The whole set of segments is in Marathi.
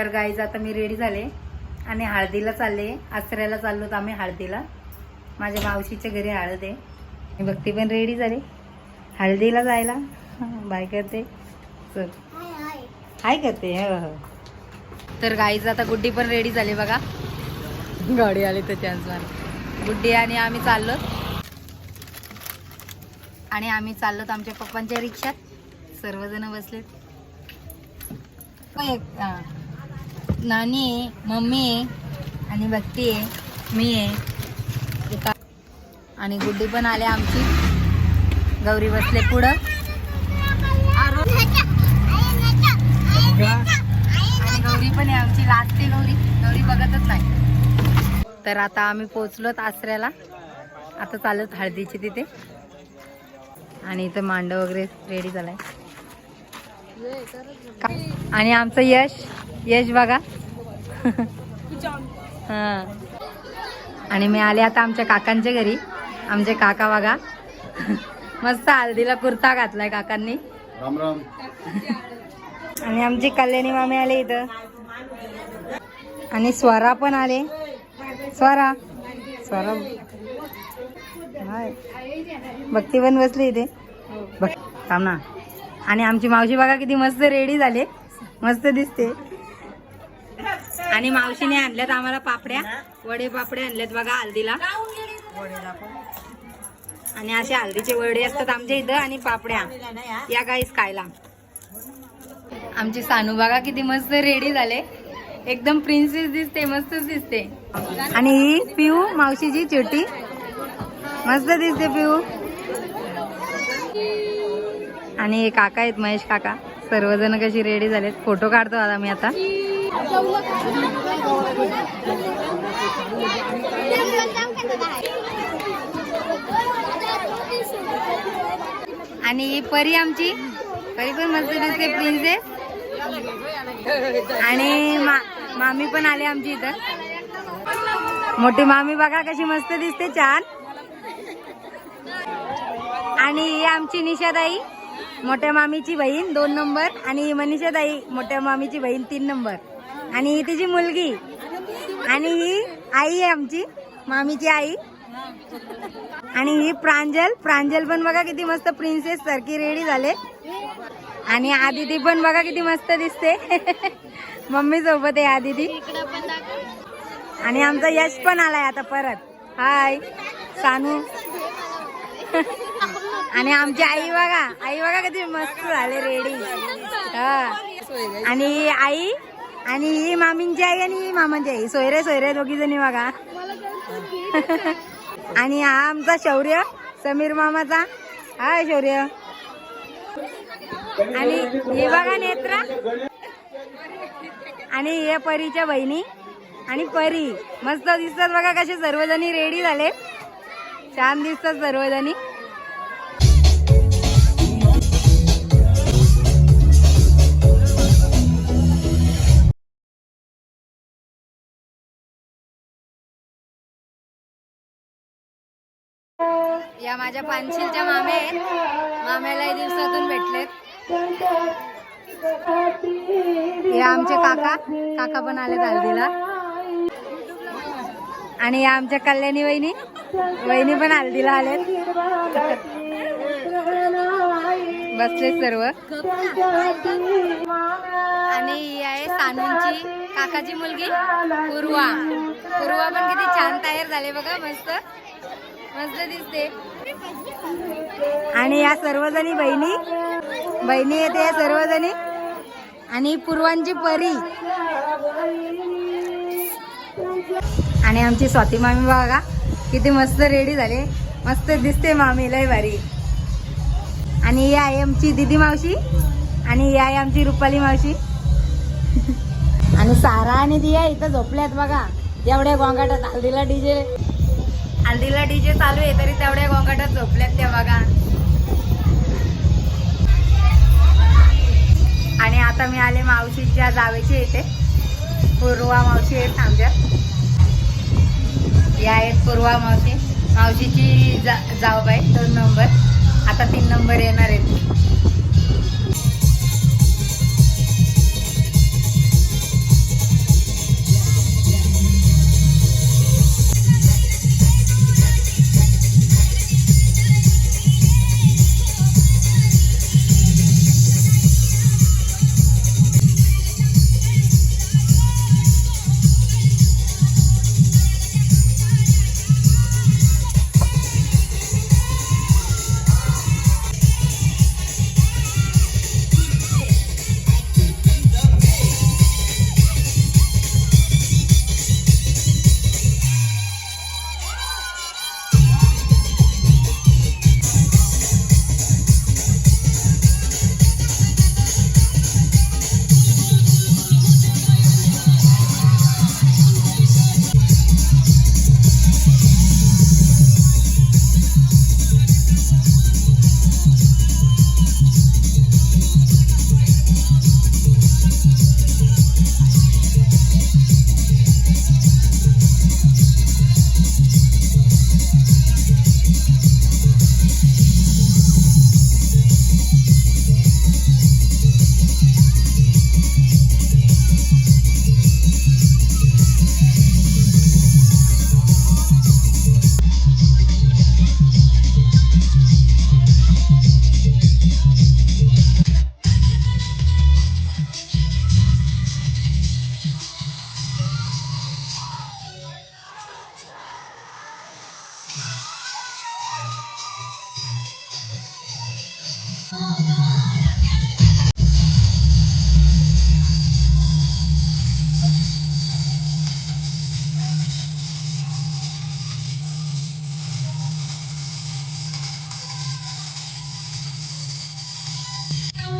तर गाईज आता मी रेडी झाले. आणि हळदीला चालले. आसऱ्याला चाललो तर आम्ही हळदीला. माझ्या मावशीच्या घरी हळद आहे. मी भक्ती पण रेडी झाली. हळदीला जायला. बाय करते. चल. हाय करते हो हो. तर गाईज आता गुड्डी पण रेडी झाली बघा. गाडी आली तर चान्स गुड्डी आणि आम्ही चाललो. आणि आम्ही चाललो आमच्या पप्पांच्या रिक्षात. सर्वजण बसलेत. होय, हा. नानी मम्मी आणि भक्ती आहे मी आहे आणि गुड्डी पण आले आमची. गौरी बसले पुढं. गौरी पण आहे आमची लाजते गौरी. गौरी बघतच नाही. तर आता आम्ही पोचलोत आसऱ्याला. आता चालत हळदीची तिथे. आणि इथं मांडव वगैरे रेडी झालाय. का- आणि आमचं यश. यश बघा. हा. आणि मी आले आता आमच्या काकांच्या घरी. आमचे काका बघा. मस्त हळदीला कुर्ता घातलाय काकांनी. राम राम आणि आमची कल्याणी मामी आले इथं. आणि स्वरा पण आले. स्वरा. स्वरा. हाय. भक्ती पण बसली इथे. बघ थांब ना. आणि आमची मावशी बघा किती मस्त रेडी झाले. मस्त दिसते. आणि मावशीने आणल्यात आम्हाला पापड्या. वडे पापड्या आणल्यात बघा हल्दीला. आणि असे हल्दीचे वडे असतात आमच्या इथं आणि पापड्या. या काहीच खायला. आमची सानू बघा किती मस्त रेडी झाले. एकदम प्रिन्सेस दिसते मस्तच दिसते. आणि ही पिऊ मावशीची छोटी मस्त दिसते पिऊ. आणि हे काका आहेत महेश काका. सर्वजण कशी रेडी झालेत. फोटो काढतो आता मी आता. आणि ही परी आमची. परी पण मस्त दिसते प्रिन्सेस आणि मा- मामी पण आले आमची इथं. मोठी मामी बघा कशी मस्त दिसते छान. आणि ही आमची निशाताई मोठ्या मामीची बहीण दोन नंबर. आणि ही मनीषाताई मोठ्या मामीची बहीण तीन नंबर. आणि ही तिची मुलगी. आणि ही आई आहे आमची मामीची आई. आणि ही प्रांजल. प्रांजल पण बघा किती मस्त प्रिन्सेस सारखी रेडी झाले. आणि आदिती पण बघा किती मस्त दिसते. मम्मी सोबत आहे आदिती. आणि आमचा यश पण आलाय आता परत. हाय सानू. आणि आमची आई बघा. आई बघा किती मस्त झाले रेडी हा. आणि आई आणि ही मामींची आई आणि ही मामांची आई. सोयरे सोयरे दोघी जणी बघा. आणि हा आमचा शौर्य समीर मामाचा. हाय शौर्य. आणि हे बघा नेत्रा. आणि हे परीच्या बहिणी. आणि परी. मस्त दिसतात बघा कसे सर्वजणी रेडी झाले. छान दिसतात सर्वजणी. या माझ्या पानशीलच्या मामे आहेत. माम्यालाही दिवसातून भेटलेत. हे आमचे काका. काका पण आले हल्दीला आणि या आमच्या कल्याणी वहिनी. वहिनी पण हल्दीला आलेत. बसले सर्व. आणि ही आहे सानूंची काकाची मुलगी पूर्वा. पूर्वा पण किती छान तयार झाले बघा मस्त. मस्त दिसते. आणि या सर्वजणी बहिणी बहिणी येते या सर्वजणी. आणि पूर्वांची परी. आणि आमची स्वाती मामी बघा किती मस्त रेडी झाले. मस्त दिसते मामी लय भारी. आणि ही आहे आमची दिदी मावशी आणि ही आहे आमची रुपाली मावशी. आणि सारा आणि दिया इथं झोपल्यात बघा. एवढ्या गोंगाटात हल्दीला डीजे. हल्दीला डीजे चालू आहे तरी तेवढ्या गोंगाटात झोपल्यात त्या बघा. आणि आता मी आले मावशीच्या जावेची येते पूर्वा मावशी आहेत आमच्या. या आहेत पूर्वा मावशी. मावशीची जा जावबाई दोन नंबर. आता तीन नंबर येणार आहेत.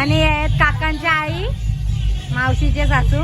आणि हे आहेत काकांच्या आई मावशीचे सासू.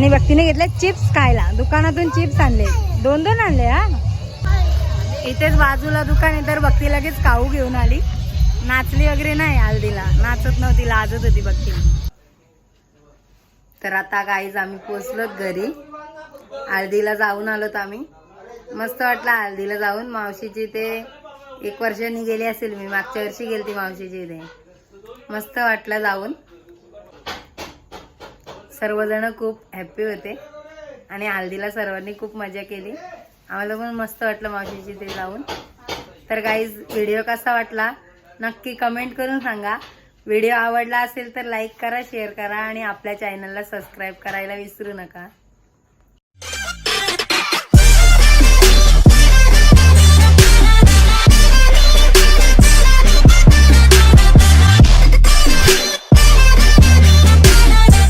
आणि भक्तीने घेतले चिप्स खायला. दुकानातून चिप्स आणले. दोन दोन आणले हा? इथेच बाजूला दुकान आहे तर भक्ती लगेच काऊ घेऊन आली. नाचली वगैरे नाही हळदीला. नाचत नव्हती लाजत होती भक्ती तर आता गाईज आम्ही पोचलोत घरी. हळदीला जाऊन आलोत आम्ही. मस्त वाटलं हळदीला जाऊन. मावशीची ते एक वर्षांनी गेली असेल मी मागच्या वर्षी गेली ती मावशीची इथे. मस्त वाटलं जाऊन. सर्वजण खूप हॅप्पी होते. आणि हल्दीला सर्वांनी खूप मजा केली. आम्हाला पण मस्त वाटलं मावशीची ते जाऊन. तर गाईज व्हिडिओ कसा वाटला? नक्की कमेंट करून सांगा. व्हिडिओ आवडला असेल तर लाईक करा शेअर करा आणि आपल्या चॅनलला सबस्क्राईब करायला विसरू नका.